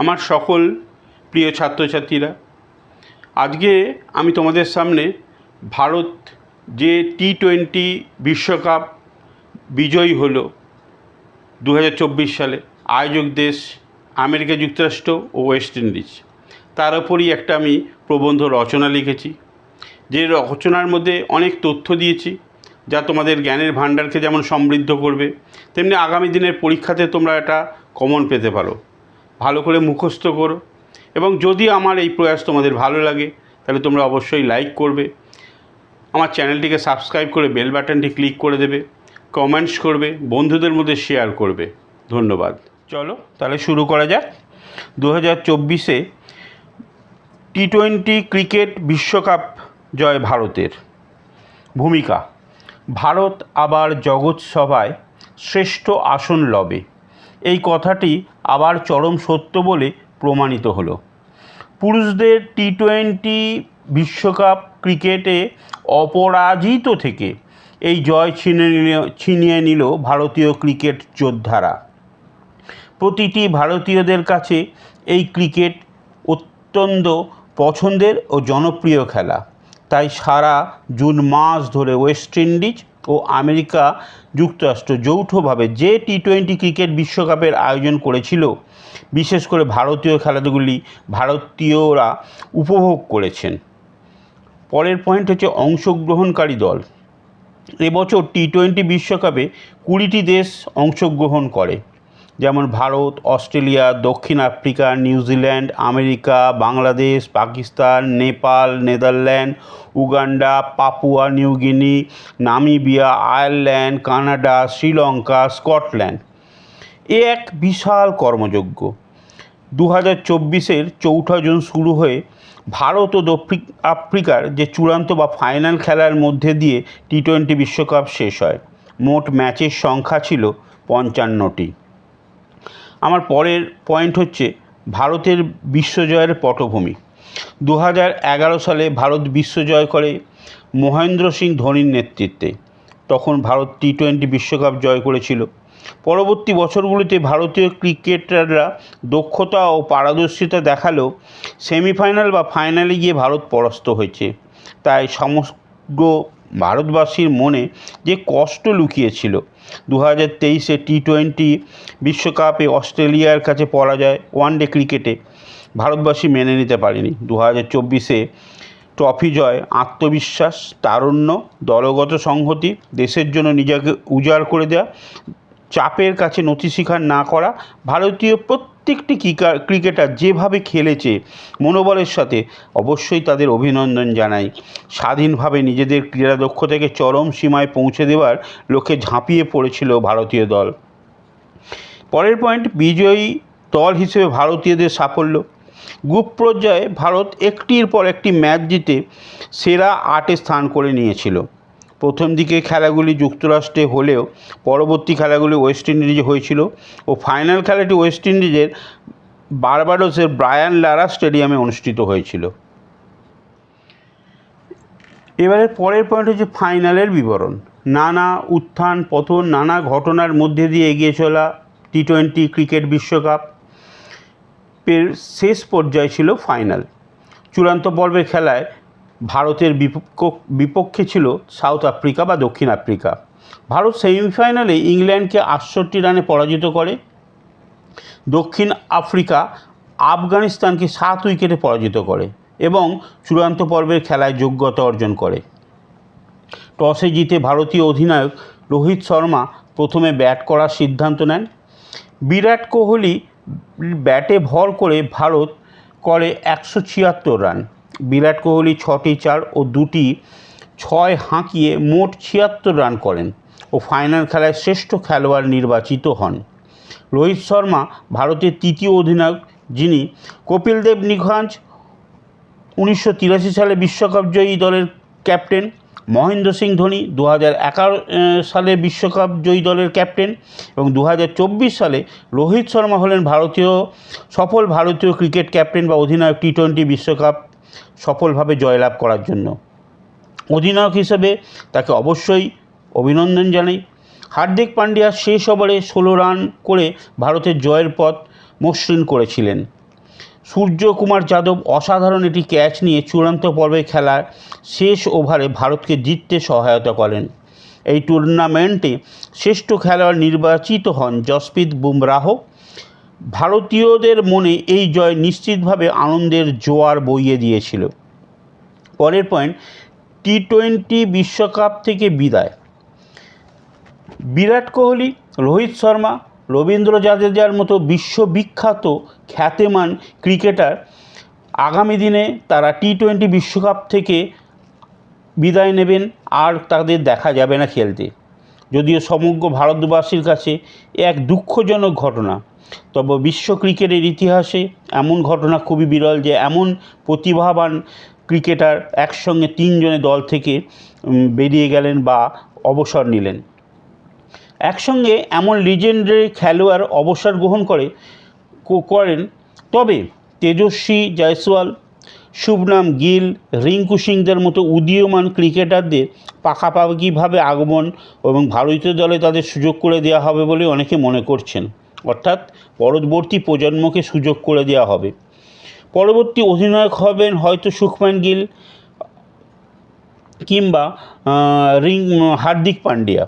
আমার সকল প্রিয় ছাত্রছাত্রীরা, আজকে আমি তোমাদের সামনে ভারত যে টি টোয়েন্টি বিশ্বকাপ বিজয়ী হলো দু সালে, আয়োজক দেশ আমেরিকা যুক্তরাষ্ট্র ও ওয়েস্ট ইন্ডিজ। তার ওপরই একটা আমি প্রবন্ধ রচনা লিখেছি, যে রচনার মধ্যে অনেক তথ্য দিয়েছি, যা তোমাদের জ্ঞানের ভাণ্ডারকে যেমন সমৃদ্ধ করবে, তেমনি আগামী দিনের পরীক্ষাতে তোমরা এটা কমন পেতে পারো। ভালো করে মুখস্থ করো। এবং যদি আমার এই প্রয়াস তোমাদের ভালো লাগে, তাহলে তোমরা অবশ্যই লাইক করবে। আমার চ্যানেলটিকে সাবস্ক্রাইব করে বেল বাটনটি ক্লিক করে দেবে। কমেন্টস করবে, বন্ধুদের মধ্যে শেয়ার করবে। ধন্যবাদ। চলো, তাহলে শুরু করা যাক। দু হাজার চব্বিশে টি টোয়েন্টি ক্রিকেট বিশ্বকাপ জয় ভারতের। ভূমিকা, ভারত আবার জগৎ সভায় শ্রেষ্ঠ আসন লবে। কথাটি আবার চরম সত্য বলে প্রমাণিত হলো। পুরুষদের টি টোয়েন্টি বিশ্বকাপ ক্রিকেটে অপরাজিত থেকে এই জয় ছিনে নিল, ছিনিয়ে নিল ভারতীয় ক্রিকেট যোদ্ধারা। প্রতিটি ভারতীয়দের কাছে এই ক্রিকেট অত্যন্ত পছন্দের ও জনপ্রিয় খেলা। তাই সারা জুন মাস ধরে ওয়েস্ট ইন্ডিজ ও আমেরিকা যুক্তরাষ্ট্র যৌথভাবে যে টি টোয়েন্টি ক্রিকেট বিশ্বকাপের আয়োজন করেছিল, বিশেষ করে ভারতীয় খেলাগুলি ভারতীয়রা উপভোগ করেছেন। পরের পয়েন্ট হচ্ছে অংশগ্রহণকারী দল। এবছর টি টোয়েন্টি বিশ্বকাপে কুড়িটি দেশ অংশগ্রহণ করে। যেমন ভারত, অস্ট্রেলিয়া, দক্ষিণ Africa New Zealand America, Bangladesh, Pakistan, Nepal, Netherland, Uganda, Papua New Guinea Namibia, Ireland, Canada, Sri Lanka, Scotland. এ এক বিশাল কর্মযজ্ঞ। দু হাজার চব্বিশের চৌঠা জুন শুরু হয়ে ভারত ও দক্ষিণ আফ্রিকার যে চূড়ান্ত বা ফাইনাল খেলার মধ্যে দিয়ে টি টোয়েন্টি বিশ্বকাপ শেষ হয়। মোট ম্যাচের সংখ্যা ছিল পঞ্চান্নটি। আমার পরের পয়েন্ট হচ্ছে ভারতের বিশ্বজয়ের পটভূমি। দু হাজার এগারো সালে ভারত বিশ্বজয় করে মহেন্দ্র সিং ধোনির নেতৃত্বে। তখন ভারত টি টোয়েন্টি বিশ্বকাপ জয় করেছিল। পরবর্তী বছরগুলিতে ভারতীয় ক্রিকেটাররা দক্ষতা ও পারদর্শিতা দেখালেও সেমিফাইনাল বা ফাইনালে গিয়ে ভারত পরাস্ত হয়েছে। তাই সমগ্র ভারতবাসীর মনে যে কষ্ট লুকিয়েছিল দু হাজার তেইশে টি টোয়েন্টি বিশ্বকাপে অস্ট্রেলিয়ার কাছে পরাজয় ওয়ানডে ক্রিকেটে ভারতবাসী মেনে নিতে পারেনি। দু হাজার চব্বিশে ট্রফি জয়, আত্মবিশ্বাস, তারুণ্য, দলগত সংহতি, দেশের জন্য নিজেকে উজাড় করে দেওয়া চাপের কাছে নথি স্বীকার না করা, ভারতীয় প্রত্যেকটি ক্রিকা- ক্রিকেটার যেভাবে খেলেছে মনোবলের সাথে অবশ্যই তাদের অভিনন্দন জানাই। স্বাধীনভাবে নিজেদের ক্রীড়া দক্ষতাকে চরম সীমায় পৌঁছে দেওয়ার লক্ষ্যে ঝাঁপিয়ে পড়েছিল ভারতীয় দল। পরের পয়েন্ট, বিজয়ী দল হিসেবে ভারতীয়দের সাফল্য। গ্রুপ পর্যায়ে ভারত একটির পর একটি ম্যাচ জিতে সেরা আটে স্থান করে নিয়েছিল। প্রথম দিকে খেলাগুলি যুক্তরাষ্ট্রে হলেও পরবর্তী খেলাগুলি ওয়েস্ট ইন্ডিজে হয়েছিল ও ফাইনাল খেলাটি ওয়েস্ট ইন্ডিজের বারবাডোসের ব্রায়ান লারা স্টেডিয়ামে অনুষ্ঠিত হয়েছিল। এবারে পরের পয়েন্ট হচ্ছে ফাইনালের বিবরণ। নানা উত্থান, পতন, নানা ঘটনার মধ্যে দিয়ে এগিয়ে চলা টি টোয়েন্টি ক্রিকেট বিশ্বকাপ এর শেষ পর্যায়ে ছিল ফাইনাল। চূড়ান্ত পর্বের খেলায় ভারতের বিপক্ষ ছিল সাউথ আফ্রিকা বা দক্ষিণ আফ্রিকা। ভারত সেমিফাইনালে ইংল্যান্ডকে আটষট্টি রানে পরাজিত করে। দক্ষিণ আফ্রিকা আফগানিস্তানকে সাত উইকেটে পরাজিত করে এবং চূড়ান্ত পর্বের খেলায় যোগ্যতা অর্জন করে। টসে জিতে ভারতীয় অধিনায়ক রোহিত শর্মা প্রথমে ব্যাট করার সিদ্ধান্ত নেন। বিরাট কোহলি ব্যাটে ভর করে ভারত করে একশো ছিয়াত্তর রান। বিরাট কোহলি ছটি চার ও দুটি ছয় হাঁকিয়ে মোট ছিয়াত্তর রান করেন ও ফাইনাল খেলায় শ্রেষ্ঠ খেলোয়াড় নির্বাচিত হন। রোহিত শর্মা ভারতের তৃতীয় অধিনায়ক, যিনি কপিল দেব নিখাঞ্জ উনিশশো সালে বিশ্বকাপ জয়ী দলের ক্যাপ্টেন, মহেন্দ্র সিং ধোনি দু হাজার এগারো সালে বিশ্বকাপ জয়ী দলের ক্যাপ্টেন এবং দু হাজার চব্বিশ সালে রোহিত শর্মা হলেন ভারতীয়, সফল ভারতীয় ক্রিকেট ক্যাপ্টেন বা অধিনায়ক টি টোয়েন্টি বিশ্বকাপ সফলভাবে জয়লাভ করার জন্য। অধিনায়ক হিসেবে তাকে অবশ্যই অভিনন্দন জানাই। হার্দিক পান্ডিয়া শেষ ওভারে ষোলো রান করে ভারতের জয়ের পথ মসৃণ করেছিলেন। সূর্যকুমার যাদব অসাধারণ একটি ক্যাচ নিয়ে চূড়ান্ত পর্বে খেলার শেষ ওভারে ভারতকে জিততে সহায়তা করেন। এই টুর্নামেন্টে শ্রেষ্ঠ খেলোয়াড় নির্বাচিত হন জসপ্রীত বুমরাহ ভারতীয়দের মনে এই জয় নিশ্চিতভাবে আনন্দের জোয়ার বইয়ে দিয়েছিল। পরের পয়েন্ট টি টোয়েন্টি বিশ্বকাপ থেকে বিদায়। বিরাট কোহলি, রোহিত শর্মা, রবীন্দ্র জাদেজার মতো বিশ্ববিখ্যাত খ্যাতিমান ক্রিকেটার আগামী দিনে তারা টি টোয়েন্টি বিশ্বকাপ থেকে বিদায় নেবেন, আর তাদের দেখা যাবে না খেলতে। যদিও সমগ্র ভারতবাসীর কাছে এক দুঃখজনক ঘটনা। তবে বিশ্ব ক্রিকেটের ইতিহাসে এমন ঘটনা খুবই বিরল যে এমন প্রতিভাবান ক্রিকেটার একসঙ্গে তিনজনের দল থেকে বেরিয়ে গেলেন বা অবসর নিলেন। একসঙ্গে এমন লিজেন্ডারি খেলোয়াড় অবসর গ্রহণ করে করেন। তবে তেজস্বী জয়সওয়াল, শুভনাম গিল, রিঙ্কু সিংদের মতো উদীয়মান ক্রিকেটারদের পাকাপাকিভাবে আগমন এবং ভারতীয় দলে তাদের সুযোগ করে দেওয়া হবে বলে অনেকে মনে করছেন। অর্থাৎ পরবর্তী প্রজন্মকে সুযোগ করে দেওয়া হবে। পরবর্তী অধিনায়ক হবেন হয়তো সুখমান গিল কিংবা রিং, হার্দিক পান্ডিয়া।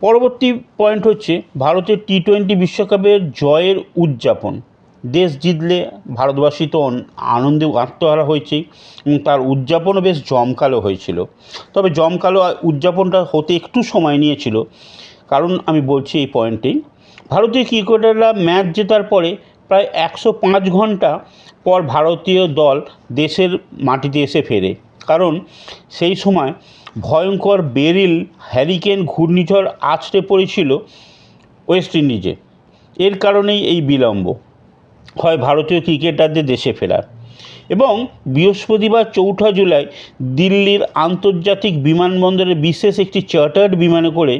পরবর্তী পয়েন্ট হচ্ছে ভারতের টি টোয়েন্টি বিশ্বকাপের জয়ের উদযাপন। দেশ জিতলে ভারতবাসী তো আনন্দে আত্মহারা হয়েছেই এবং তার উদযাপনও বেশ জমকালো হয়েছিল। তবে জমকালো উদযাপনটা হতে একটু সময় নিয়েছিল। কারণ আমি বলছি এই পয়েন্টেই ভারতীয় ক্রিকেটাররা ম্যাচ জেতার পরে প্রায় একশো পাঁচ ঘণ্টা পর ভারতীয় দল দেশের মাটিতে এসে ফেরে। কারণ সেই সময় ভয়ঙ্কর বেরিল, হ্যারিকেন ঘূর্ণিঝড় আছড়ে পড়েছিল ওয়েস্ট ইন্ডিজে। এর কারণেই এই বিলম্ব হয় ভারতীয় ক্রিকেটারদের দেশে ফেরার। এবং বৃহস্পতিবার চৌঠা জুলাই দিল্লির আন্তর্জাতিক বিমানবন্দরে বিশেষ একটি চার্টার্ড বিমানে করে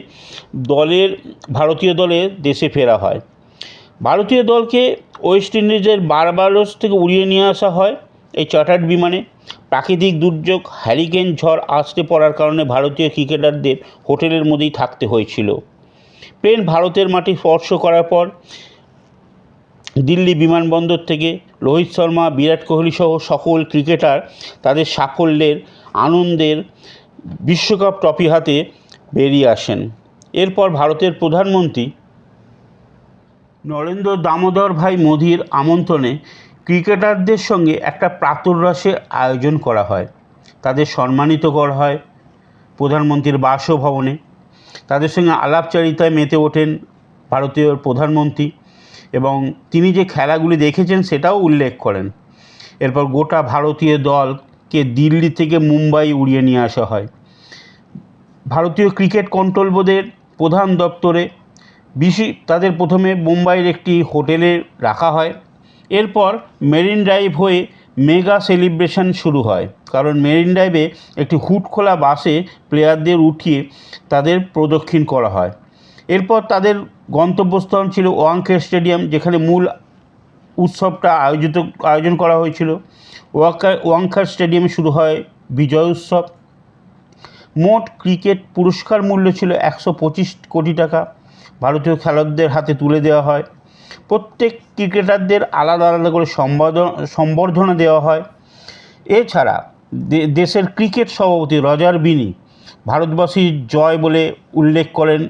দলের, ভারতীয় দলে দেশে ফেরা হয়। ভারতীয় দলকে ওয়েস্ট ইন্ডিজের বারবারোস থেকে উড়িয়ে নিয়ে আসা হয় এই চার্টার্ড বিমানে। প্রাকৃতিক দুর্যোগ হ্যারিকেন ঝড় আসতে পড়ার কারণে ভারতীয় ক্রিকেটারদের হোটেলের মধ্যেই থাকতে হয়েছিল। প্লেন ভারতের মাটি স্পর্শ করার পর দিল্লি বিমানবন্দর থেকে রোহিত শর্মা, বিরাট কোহলি সহ সকল ক্রিকেটার তাদের সাফল্যের আনন্দের বিশ্বকাপ ট্রফি হাতে বেরিয়ে আসেন। এরপর ভারতের প্রধানমন্ত্রী নরেন্দ্র দামোদর ভাই মোদির আমন্ত্রণে ক্রিকেটারদের সঙ্গে একটা প্রাতরাসের আয়োজন করা হয়। তাদের সম্মানিত করা হয় প্রধানমন্ত্রীর বাসভবনে। তাদের সঙ্গে আলাপচারিতায় মেতে ওঠেন ভারতীয় প্রধানমন্ত্রী। এবং তিনি যে খেলাগুলি দেখেছেন সেটাও উল্লেখ করেন। এরপর গোটা ভারতীয় দলকে দিল্লি থেকে মুম্বাই উড়িয়ে নিয়ে আসা হয়। ভারতীয় ক্রিকেট কন্ট্রোল বোর্ডের প্রধান দপ্তরে বিশি, তাদের প্রথমে মুম্বাইয়ের একটি হোটেলে রাখা হয়। এরপর মেরিন ড্রাইভ হয়ে মেগা সেলিব্রেশন শুরু হয়। কারণ মেরিন ড্রাইভে একটি হুট খোলা বাসে প্লেয়ারদের উঠিয়ে তাদের প্রদক্ষিণ করা হয়। এরপর তাদের গন্তব্যস্থান ছিল ওয়াংখেড় স্টেডিয়াম, যেখানে মূল উৎসবটা আয়োজিত, আয়োজন করা হয়েছিল। ওয়াকা ওয়াংখার স্টেডিয়ামে শুরু হয় বিজয় উৎসব। মোট ক্রিকেট পুরস্কার মূল্য ছিল একশো পঁচিশ কোটি টাকা। ভারতীয় খেলোয়াড়দের হাতে তুলে দেওয়া হয়। প্রত্যেক ক্রিকেটারদের আলাদা আলাদা করে সম্বর্ধনা দেওয়া হয়। এছাড়া দেশের ক্রিকেট সভাপতি রজার বিনি ভারতবাসীর জয় বলে উল্লেখ করেন।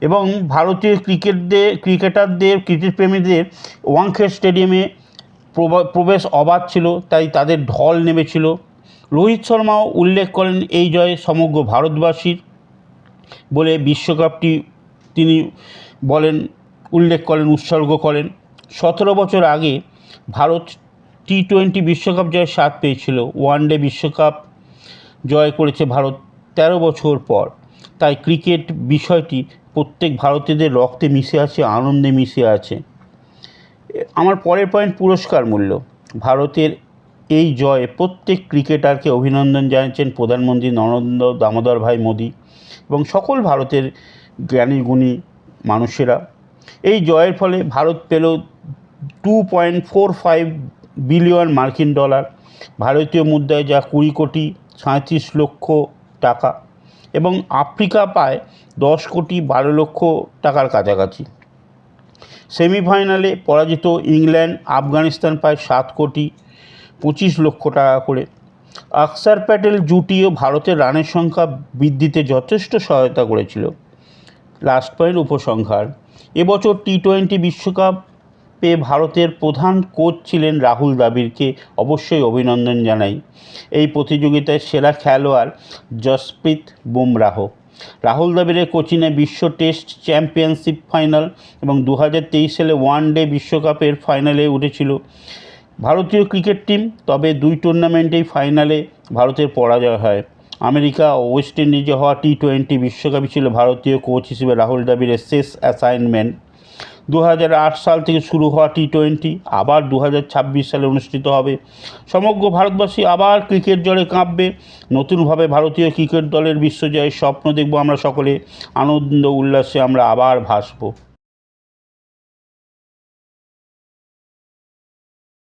এবং ভারতীয় ক্রিকেটদের, ক্রিকেটারদের ক্রিকেট প্রেমীদের ওয়াংখেড় স্টেডিয়ামে প্রবা- প্রবেশ অবাধ ছিল, তাই তাদের ঢল নেমেছিল। রোহিত শর্মাও উল্লেখ করেন এই জয়ে সমগ্র ভারতবাসীর বলে বিশ্বকাপটি তিনি বলেন, উল্লেখ করেন, উৎসর্গ করেন। সতেরো বছর আগে ভারত টি টোয়েন্টি বিশ্বকাপ জয়ের স্বাদ পেয়েছিল। ওয়ানডে বিশ্বকাপ জয় করেছে ভারত তেরো বছর পর। তাই ক্রিকেট বিষয়টি প্রত্যেক ভারতীয়দের রক্তে মিশে আছে, আনন্দে মিশে আছে। আমার পরের পয়েন্ট পুরস্কার মূল্য। ভারতের এই জয়ে প্রত্যেক ক্রিকেটারকে অভিনন্দন জানিয়েছেন প্রধানমন্ত্রী নরেন্দ্র দামোদর ভাই মোদী এবং সকল ভারতের জ্ঞানী, গুণী মানুষেরা। এই জয়ের ফলে ভারত পেল two point four five billion মার্কিন ডলার। ভারতীয় মুদ্রায় যা কুড়ি কোটি সাঁত্রিশ লক্ষ টাকা। এবং আফ্রিকা পায় দশ কোটি বারো লক্ষ টাকার কাছাকাছি। সেমিফাইনালে পরাজিত ইংল্যান্ড, আফগানিস্তান পায় সাত কোটি পঁচিশ লক্ষ টাকা করে। আকসার প্যাটেল জুটিও ভারতের রানের সংখ্যা বৃদ্ধিতে যথেষ্ট সহায়তা করেছিল। লাস্ট পয়েন্ট উপসংহার। এবছর টি টোয়েন্টি বিশ্বকাপে ভারতের প্রধান কোচ ছিলেন রাহুল দ্রাবিড়কে অবশ্যই অভিনন্দন জানাই। এই প্রতিযোগিতায় সেরা খেলোয়াড় জসপ্রীত বুমরাহ। রাহুল দ্রাবিড়ের কোচিনে বিশ্ব টেস্ট চ্যাম্পিয়নশিপ ফাইনাল এবং দু হাজার তেইশ সালে ওয়ান ডে বিশ্বকাপের ফাইনালে উঠেছিল। ভারতীয় ক্রিকেট টিম, তবে দুই টুর্নামেন্টেই ফাইনালে ভারতের পরাজয় হয়। আমেরিকা ও ওয়েস্ট ইন্ডিজে হওয়া টি টোয়েন্টি বিশ্বকাপই ছিল ভারতীয় কোচ হিসেবে রাহুল দ্রাবিড়ের শেষ অ্যাসাইনমেন্ট দু হাজার আট সাল থেকে শুরু হওয়া টি টোয়েন্টি আবার দু হাজার ছাব্বিশ সালে অনুষ্ঠিত হবে। সমগ্র ভারতবাসী আবার ক্রিকেট জলে কাঁপবে। নতুনভাবে ভারতীয় ক্রিকেট দলের বিশ্বজয়ের স্বপ্ন দেখব আমরা সকলে। আনন্দ, উল্লাসে আমরা আবার ভাসবো।